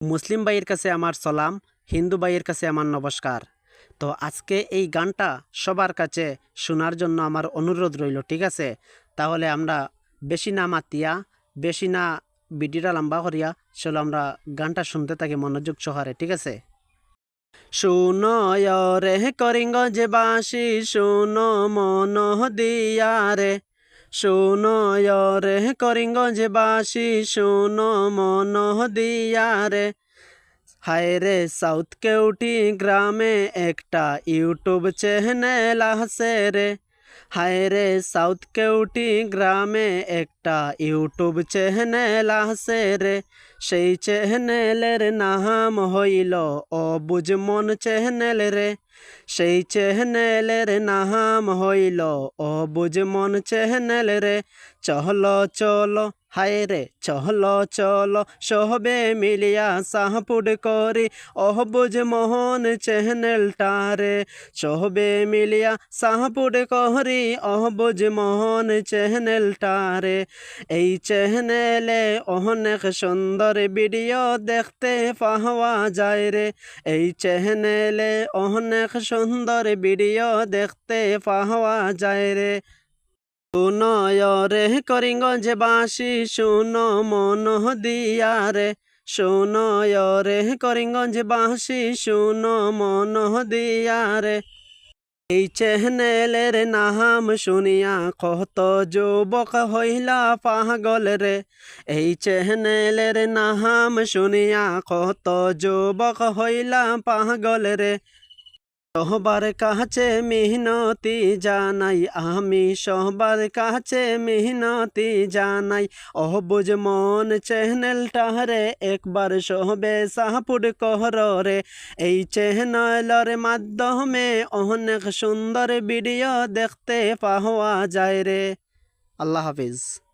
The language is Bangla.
মুসলিম ভাইয়ের কাছে আমার সালাম, হিন্দু ভাইয়ের কাছে আমার নমস্কার। তো আজকে এই গানটা সবার কাছে শোনার জন্য আমার অনুরোধ রইল, ঠিক আছে? তাহলে আমরা বেশি না মাতিয়া, বেশি না ভিডিওটা লম্বা করিয়া, চলো আমরা গানটা শুনতে থাকি মনোযোগ সহারে ঠিক আছে? শুনয় রে করিঙ্গ যে বাসি শুনো মন দিয়া রে। শুনয় রে বাসি, শুনো মন দিয়া রে। হায় রে, সাউথ কেউটি গ্রামে একটা ইউটিউব চ্যানেল আছে রে। হায় রে, সাউথ কেউটি গ্রামে একটা ইউটিউব চ্যানেল আছে রে। সেই চ্যানেলের নাম হইল অবুজ মন চ্যানেল রে। সেই চ্যানেলের নাম হইল অবুজ মন চ্যানেল রে চহল চল, হায় রে, চহল চল, সহবে মিলিয়া সাহপুড করি অহবুজ মোহন চ্যানেলটা রে সহবে মিলিয়া সাহপুড করি অহবুজ মোহন চ্যানেলটা রে এই চ্যানেলে অনেক সুন্দর ভিডিও দেখতে পাওয়া যায় রে, এই চ্যানেলে অনেক সুন্দর ভিডিও দেখতে পাওয়া যায় রে। রে করিঙ্গঞ্জ বাসি শুনো মন দিয়া রে। রে করিঙ্গঞ্জ বাসি শুন মন দিয়া রে। এই চেহনেলের নাম শুনিয়া কত যুবক হইলা পাগল রে। এই চেহনেলের নাম শুনিয়া কত যুবক হইলা পাগল রে। সবার কাছে মেহনতি জানাই, আমি সবার কাছে মেহনতি জানাই। অহবুজ মন চ্যানেলটা রে, একবার সহবে সাহাপুর কহর রে এই চ্যানেলের মাধ্যমে অনেক সুন্দর ভিডিও দেখতে পাওয়া যায় রে। আল্লাহ হাফিজ।